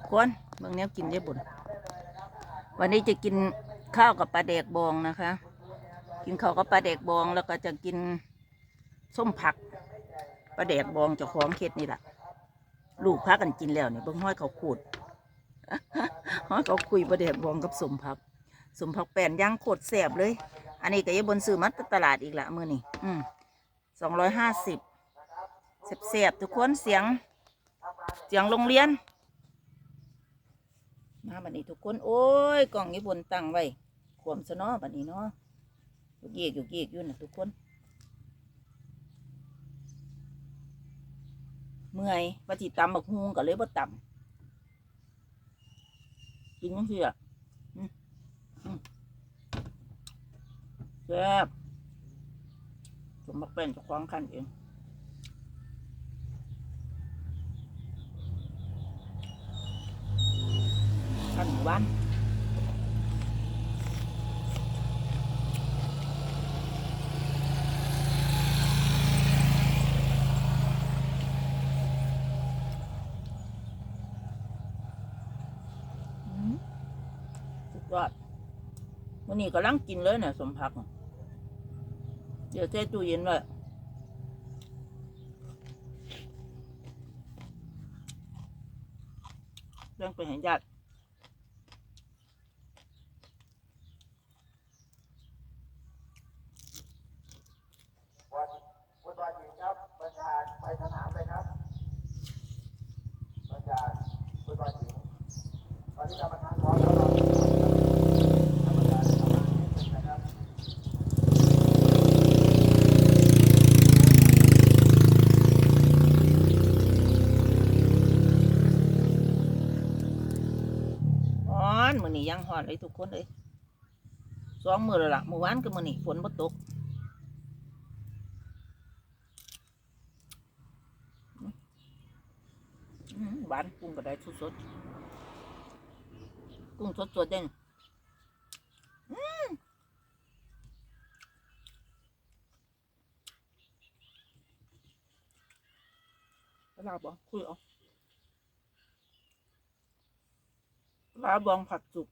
ทุกคนเบางแนวกินได้บุญวันนี้จะกินข้าวกับปลาแดกบองนะคะ กินข้าวกับปลาแดกบองแล้วก็จะกินส้มผักปลาแดกบองเจ้าของเขตนี่แหละลูกพักกันกินแล้วเนี่ยเบิ่งห้อยเขาขูดห้อยเขาคุยปลาแดกบองกับสมผักสมผักแป้นย่างโคตรแสบเลย อันนี้ก็ยังบนซื้อมาตลาดอีกละมือนี่อืมสองร้อยห้าสิบแสบๆทุกคนเสียง เสียงโรงเรียน มาบัดนี้ทุกคน โอ้ยกล่องญี่ปุ่นตั้งไว้ขวมซะเนาะบัดนี้เนาะอยู่เกียกอยู่เกียกอยู่นะทุกคน เมื่อยปฏิตำบักฮุงก็เลยบ่ตำกินยังสิอะอืมอืมแซ่บสมบักเป็นจะคว้าของคันเอง คันหมู่บ้านอืมสุดยอดวันนี้ก็ลังกินเลยเนี่ยสมพักน่ะเดี๋ยวแช่ตู้เย็นไว้เรื่องไปเห็นญาติฟุตบอลหญิงครับประกาศไปสนามเลยครับประกาศฟุตบอลหญิงต อนนี้กรรมการพร้อมแล้วเรากรรมการประมาณนี้นะครับฮ้อนมื้อนี้ยังฮ้อนเลยทุกคนเลยสองมื้อแล้วล่ะเมื่อวานกับมื้อนี้ฝนบ่ตกอื้อหือหวานกุ้งก็ได้สดๆ กุ้งสดๆเด้งอื้อปลาบองคุยเอาปลาบองผัดสุก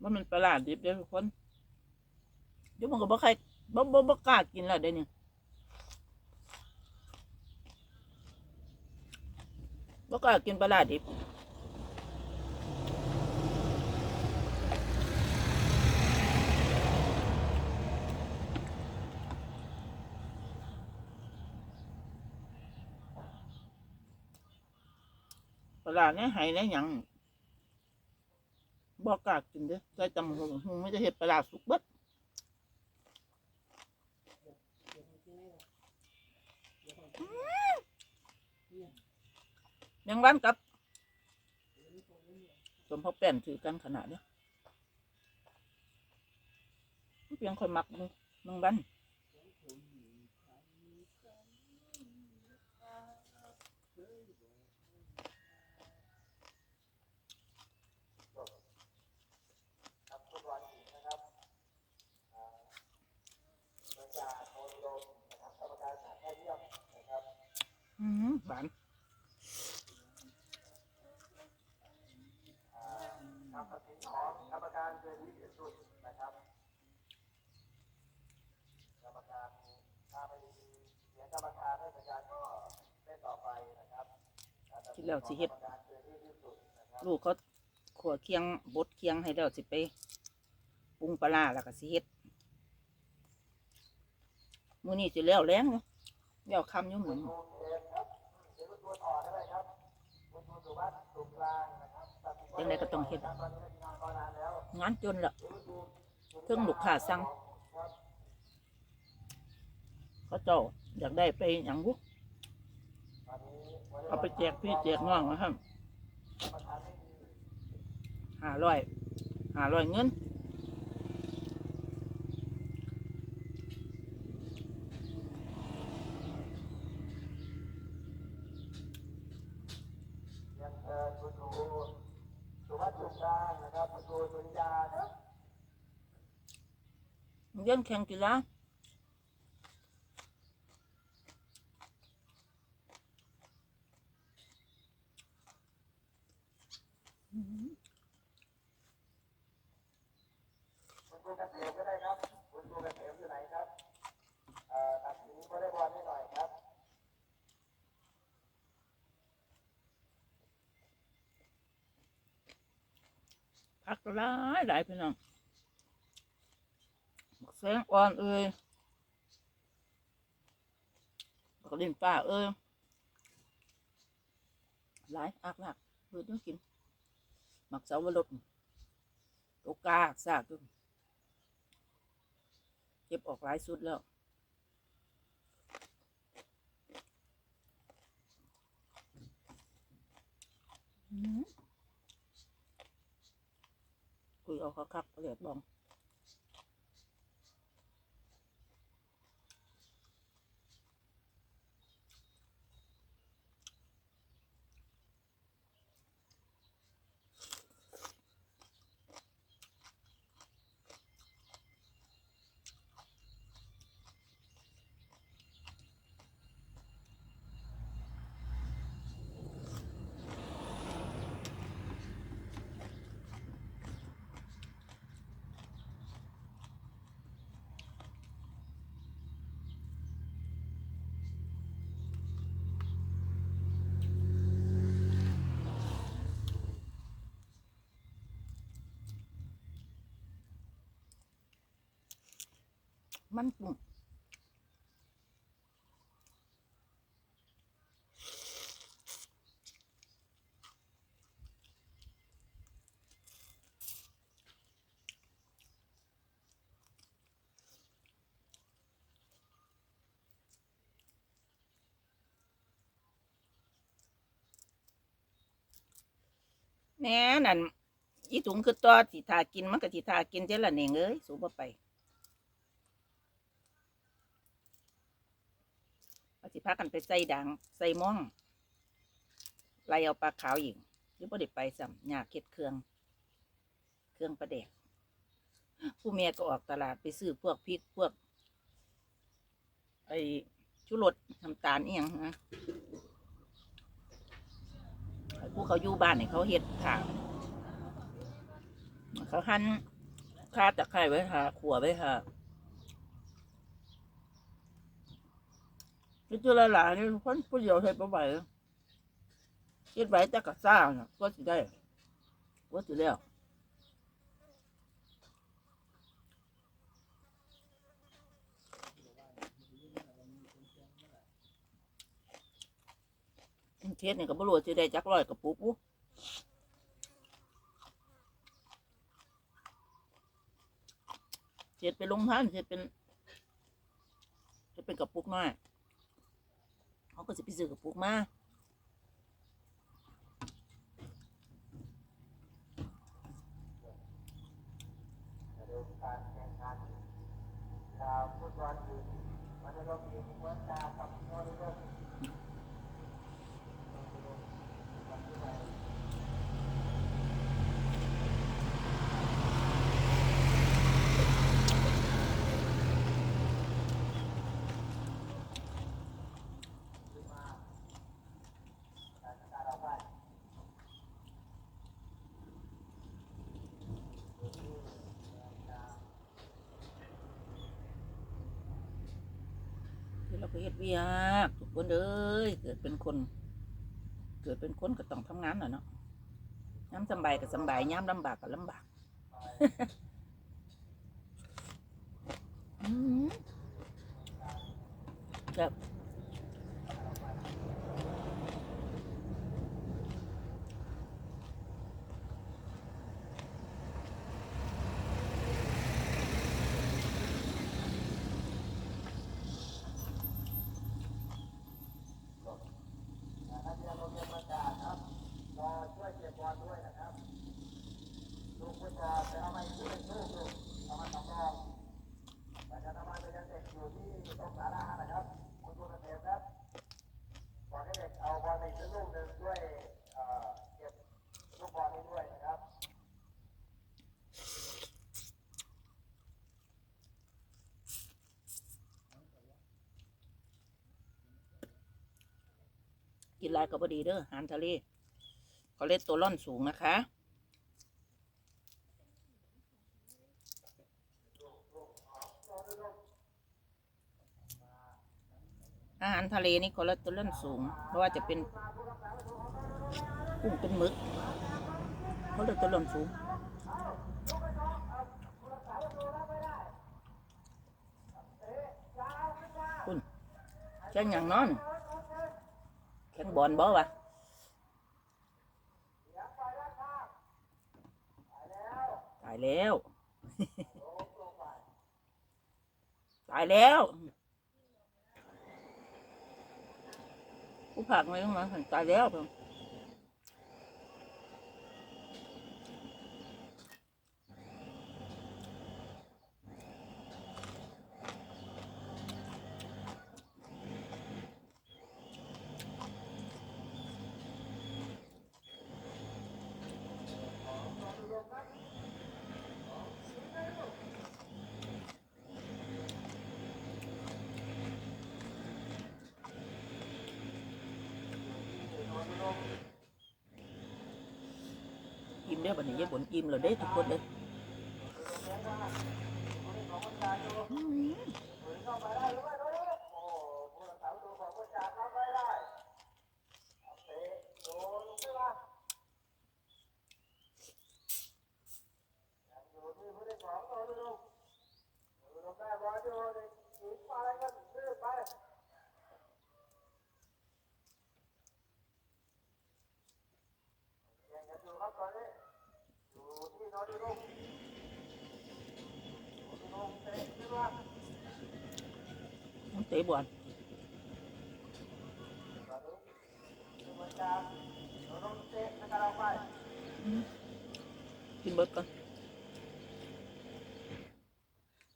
ว่ามันประหลาดดิบเด้อทุกคนเดี๋ยวมันก็บ่ใครบ่บ่บ่กล้ากินแล้วเดี๋ยวนี้ บ่กล้ากินปลาร้าดิบปลาร้าเนี่ยหายเนี่ยหยังบอกกล้ากินเด้อใส่ตำหงไม่จะเห็ดปลาร้าสุกเบิด ยังวันกับสมพอแป้นถือกันขนาดเนี้ยเพียงค่อยมักมึงมึงวันอืมหวาน คำตัดสินของกรรมการคือที่สุดนะครับ กรรมการถ้าไม่มีเสียงกรรมการให้สัญญาณก็เล่นต่อไปนะครับการตัดสิ ที่แล้วสิเฮ็ดลูกเขาขวเคียงบดเคียงให้แล้วสิไปปรุงปลาแล้วก็สิเฮ็ดมื้อนี้สิแล้วแรงเนาะแล้วคำอยู่เหมือนเกมครับเดี๋ยวตัวต่อได้เลยครับคุณครูสุวัสดิ์สุกลางนะครับตัดสินจังไดก็ต้องเฮ็ดตอนงานจนละเครื่องลูกค้าสั่งเขาเจ้าอยากได้ไปหยังบุ เอาไปแจกพี่แจกน้องนะครับห้าร้อยห้าร้อยเงินยังเอ่อคุณครูสุวัสดิ์สุกลางนะครับคุณครูสุริยาครับเงินแข่งกีฬา คุณครูเกษมก็ได้ครับ คุณครูเกษมอยู่ไหนครับ เอ่อตัดสินวอลเลย์บอลให้หน่อยครับ พักหลายหลายพี่น้องบักแสงอ่อนเอ้ยบักดินป้าเอ้ยหลายอักหลักเพื่อต้องกินหมักเสาวรสโตกาซากด้วยเก็บออกหลายสุดแล้วอืม คุยเอาคักๆเรียดบอง มันปุ่งแน่นั่นอีถุงคือต่อสิทากินมันก็สิทากินเจ้าละเนงเอ้ยสูบไป ว่าสิพากันไปใส่ดังใส่ม่องไล่เอาปลาขาวอีกหรือบ่ได้ไปซ้ำยาเค็ดเครื่อง เครื่องประเดกผู้เมียก็ออกตลาดไปซื้อพวกพริกพวก ไอชูรสน้ำตาลเอียงนะผู้เขาอยู่บ้านเนี่ยเขาเฮ็ดค่ะเขาหั่นคาตะไคร้ไว้ค่ะขัวไว้ค่ะ คิดจุละหลายนี่คนผู้เดียวเฮ็ดบ่ไหวเฮ็ดไหวแต่กะซ่าน่ะก็สิได้ก็สิแล้วเทศนี่ก็บ่รู้สิได้จักร้อยกระปุกบุเฮ็ดไปลงท่านเฮ็ดเป็นเฮ็ดเป็นกระปุกน้อย เขาก็จะไปซื้อกับปุกมาเดี๋ยวการแข่งขันดวฟุตบอมันจะต้องมีหัวตา เรือที่เราไปเฮ็ดเวียกทุกคนเอ้ยเกิดเป็นคน เกิดเป็นคนก็ต้องทำงานน่ะเนาะย้ำสบายก็สบายย้ำลำบากก็ลำบากอืมแบบ กินลายก็บ่ดีเด้ออาหารทะเลคอเลสเตอรอลสูงนะคะ อาหารทะเลนี่คอเลสเตอรอลสูง เพราะว่าจะเป็นกุ้งเป็นหมึกคอเลสเตอรอลสูงคุณแข่งอย่างนอนแข่งบอลบ่วะตายแล้ว ตายแล้ว ผู้ผักไม่ต้องมาสันตายแล้วเพิ่น มได้บัดนี้ยายบนอิ่มแล้วเด้ทุกคนเลยอืม มันเตะบอลอืมกินเบิดก่อน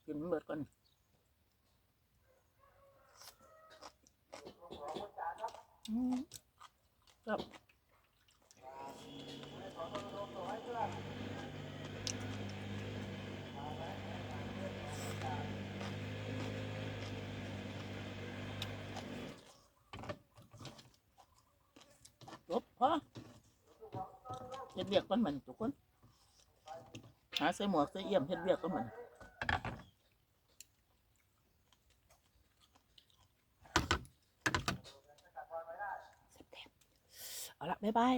กินเบิดก่อนอืมครับ จบ พอเฮ็ดเบียกกันเหมือนทุกคน หาใส่หมวกใส่เอี่ยมเฮ็ดเบียกก็เหมือนเอาละบ๊ายบาย